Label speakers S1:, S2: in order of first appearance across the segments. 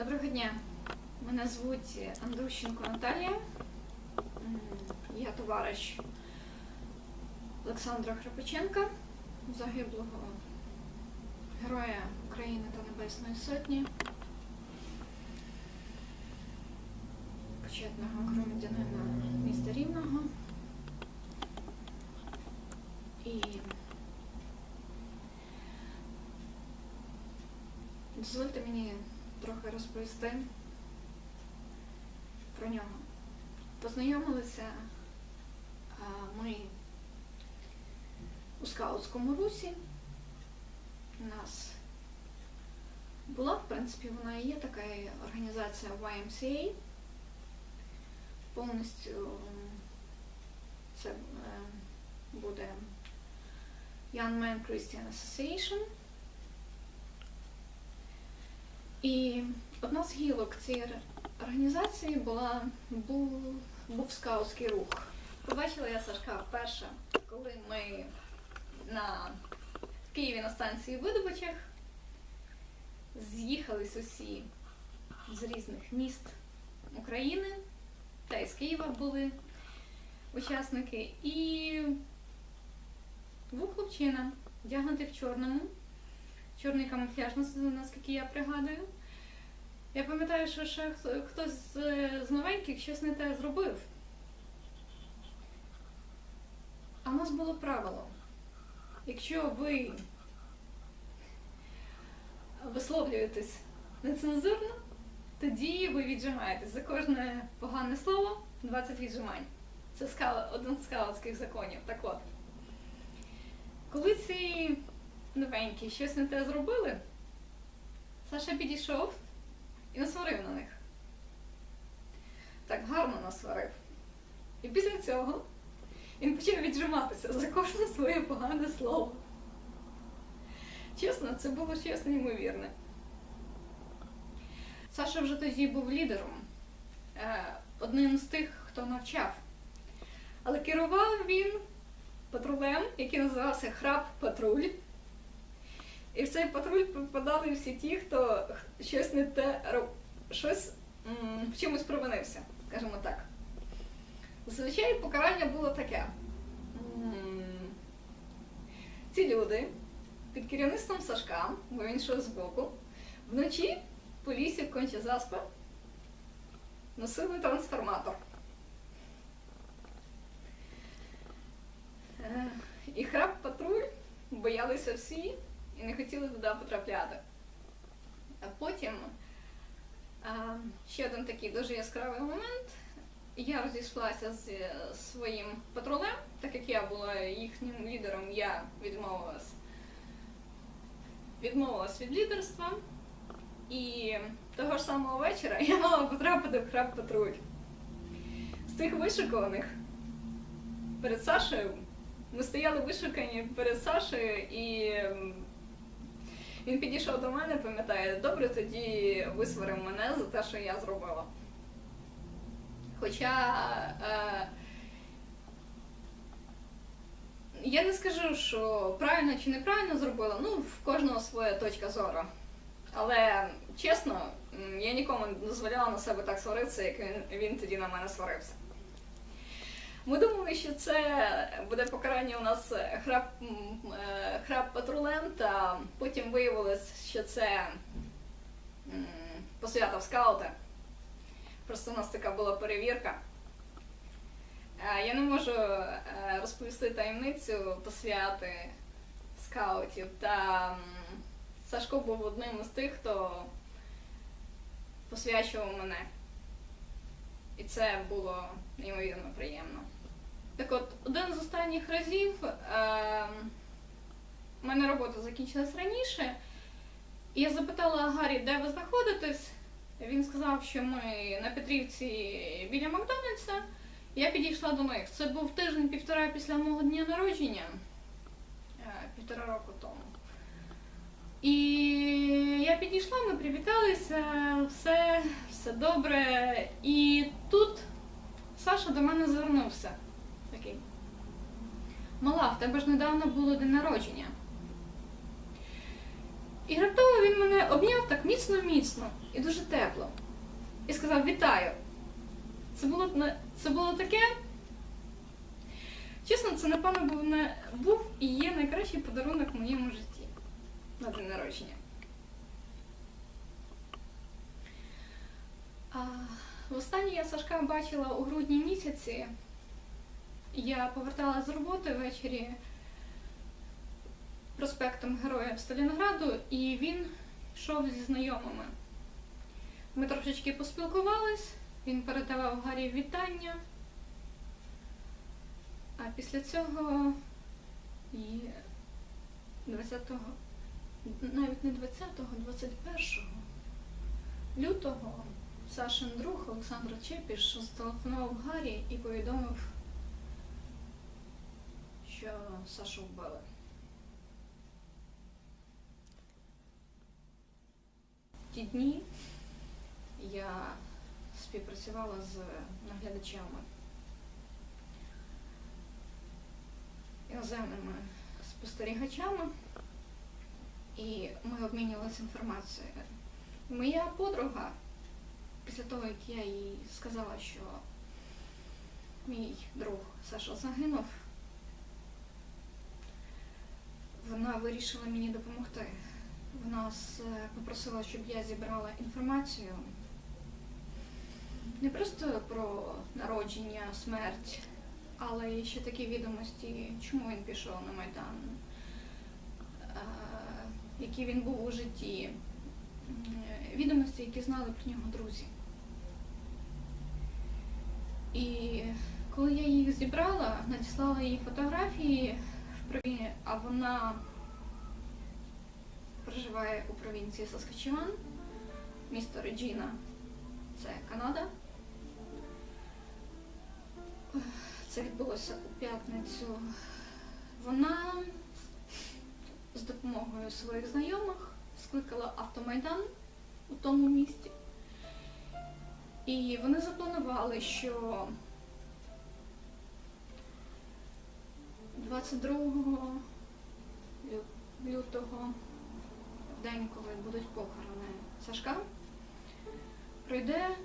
S1: Доброго дня. Мене звуть Андрущенко Наталія. Я товариш Олександра Храпаченка, загиблого Героя України та Небесної Сотні, почетного громадянина міста Рівного. І дозвольте мені трохи розповісти про нього. Познайомилися ми у скаутському русі. У нас була, в принципі, вона і є така організація YMCA. Повністю це е, буде Young Men Christian Association. І одна з гілок цієї організації була був, був скаутський рух. Побачила я Сашка вперше, коли ми на Києві на станції видобичах з'їхались усі з різних міст України, та й з Києва були учасники. І був хлопчина, вдягнутий в чорному, чорний камуфляж, нас- наскільки я пригадую. Я пам'ятаю, що ще хтось з, новеньких щось не те зробив. А в нас було правило. Якщо ви висловлюєтесь нецензурно, тоді ви віджимаєтесь. За кожне погане слово 20 віджимань. Це скала, один з скаутських законів. Так от. Коли ці новенькі щось не те зробили, Саша підійшов і насварив на них. Так гарно насварив. І після цього він почав віджиматися за кожне своє погане слово. Чесно, це було щось неймовірне. Саша вже тоді був лідером, е, одним з тих, хто навчав. Але керував він патрулем, який називався Храп Патруль. І в цей патруль попадали всі ті, хто щось не те щось в чомусь провинився, скажімо так. Зазвичай покарання було таке. Ці люди під керівництвом Сашка, бо він йшов збоку, вночі по лісі конче заспа носили трансформатор. І храп патруль боялися всі і не хотіли туди потрапляти. А потім ще один такий дуже яскравий момент. Я розійшлася з своїм патрулем, так як я була їхнім лідером, я відмовилась, відмовилась від лідерства. І того ж самого вечора я мала потрапити в храп патруль. З тих вишикуваних перед Сашею ми стояли вишукані перед Сашею, і він підійшов до мене, пам'ятає, добре, тоді висварив мене за те, що я зробила. Хоча е, я не скажу, що правильно чи неправильно зробила, ну, в кожного своя точка зору. Але чесно, я нікому не дозволяла на себе так сваритися, як він, він тоді на мене сварився. Ми думали, що це буде покарання у нас храп, м, е, храп патрулем, потім виявилось, що це посвята в скаути. Просто у нас така була перевірка. Е, Я не можу е, розповісти таємницю посвяти скаутів. Та Сашко був одним із тих, хто посвячував мене. І це було неймовірно приємно. Так от, один з останніх разів е, у мене робота закінчилась раніше, і я запитала Гаррі, де ви знаходитесь. Він сказав, що ми на Петрівці біля Макдональдса. Я підійшла до них. Це був тиждень-півтора після мого дня народження, е, півтора року тому. І я підійшла, ми привіталися, все, все добре. І тут Саша до мене звернувся. Такий. Мала, в тебе ж недавно було день народження. І раптово він мене обняв так міцно-міцно і дуже тепло. І сказав вітаю. Це було, це було таке. Чесно, це, напевно, був, не, був і є найкращий подарунок в моєму житті на день народження. А, востаннє я Сашка бачила у грудні місяці. Я поверталася з роботи ввечері проспектом Героїв Сталінграду, і він йшов зі знайомими. Ми трошечки поспілкувались, він передавав Гаррі вітання. А після цього і 20-го, навіть не 20-го, 21-го лютого Сашин друг Олександр Чепіш зателефонував Гаррі і повідомив, що Сашу вбили. Ті дні я співпрацювала з наглядачами іноземними спостерігачами, і ми обмінювалися інформацією. Моя подруга, після того, як я їй сказала, що мій друг Саша загинув, вона вирішила мені допомогти. Вона попросила, щоб я зібрала інформацію не просто про народження, смерть, але і ще такі відомості, чому він пішов на Майдан, е, який він був у житті, відомості, які знали про нього друзі. І коли я їх зібрала, надіслала їй фотографії в прові- а вона проживає у провінції Саскачеван, місто Реджіна, це Канада. Це відбулося у п'ятницю. Вона з допомогою своїх знайомих скликала автомайдан у тому місті. І вони запланували, що 22 лютого, в день, коли будуть похорони Сашка, пройде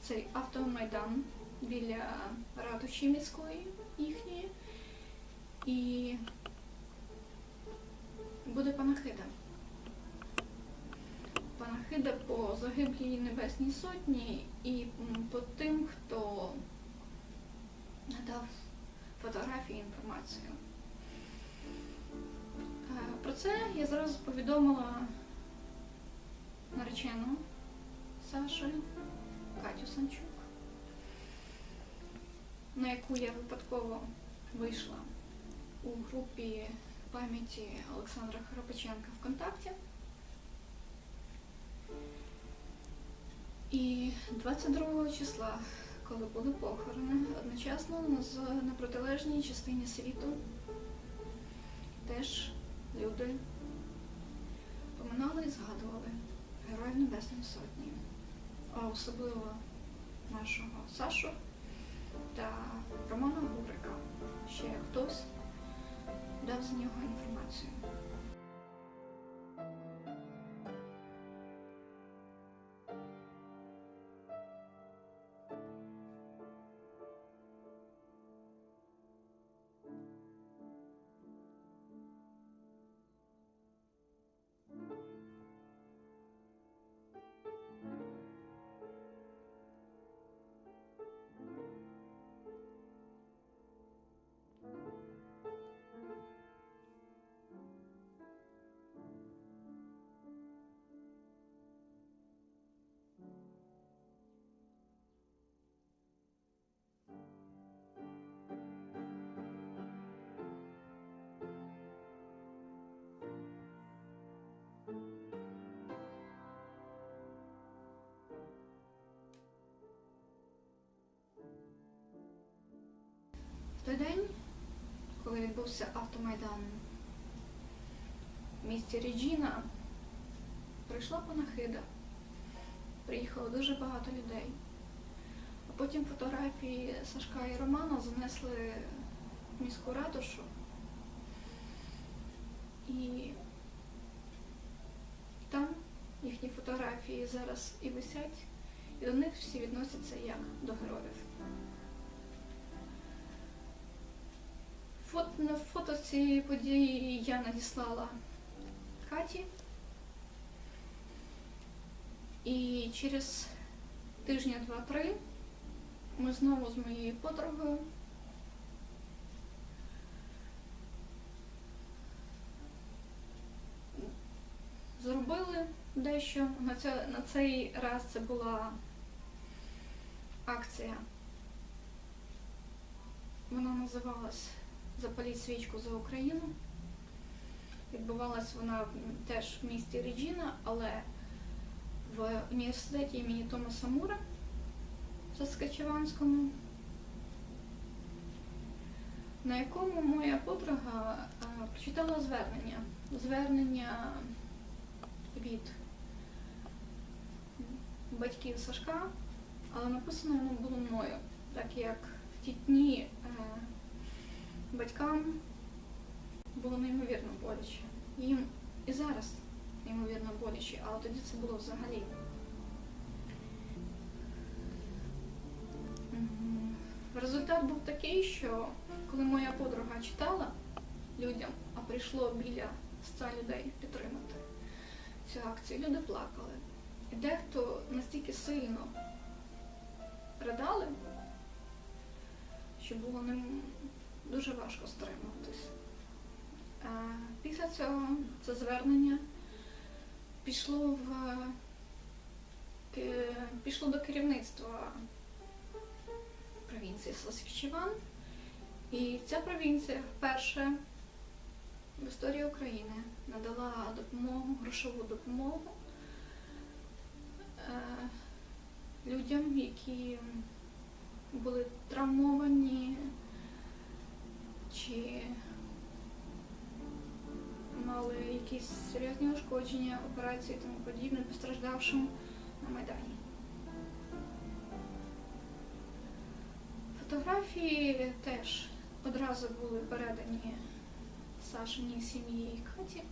S1: цей автомайдан біля ратуші міської їхньої і буде панахида. Панахида по загиблій Небесній Сотні і по тим, хто надав фотографії і інформацію. Е, Про це я зразу повідомила наречену Саші Катю Санчук, на яку я випадково вийшла у групі пам'яті Олександра Храпаченка ВКонтакті. І 22 числа, коли були похорони, одночасно з- на протилежній частині світу теж люди поминали і згадували Героїв Небесної Сотні, а особливо нашого Сашу та Романа Гурика. Ще хтось дав за нього інформацію. Той день, коли відбувся автомайдан в місті Ріджіна, прийшла панахида. Приїхало дуже багато людей. А потім фотографії Сашка і Романа занесли в міську ратушу. І там їхні фотографії зараз і висять, і до них всі відносяться як до героїв. Фото, фото цієї події я надіслала Каті. І через тижня два-три ми знову з моєю подругою зробили дещо. На, це, на цей раз це була акція. Вона називалась Запаліть свічку за Україну. Відбувалась вона теж в місті Ріджіна, але в університеті імені Томаса Мура в Саскачеванському, на якому моя подруга е, прочитала звернення. Звернення від батьків Сашка, але написано воно було мною, так як в ті дні е, батькам було неймовірно боляче. Їм і зараз неймовірно боляче, але тоді це було взагалі. Результат був такий, що коли моя подруга читала людям, а прийшло біля 100 людей підтримати цю акцію, люди плакали. І дехто настільки сильно ридали, що було ним дуже важко стримуватись. Е, Після цього це звернення пішло в пішло до керівництва провінції Сасвічеван. І ця провінція вперше в історії України надала допомогу, грошову допомогу е, людям, які були травмовані чи мали якісь серйозні ушкодження, операції і тому подібне, постраждавшим на Майдані. Фотографії теж одразу були передані Сашиній сім'ї і Каті.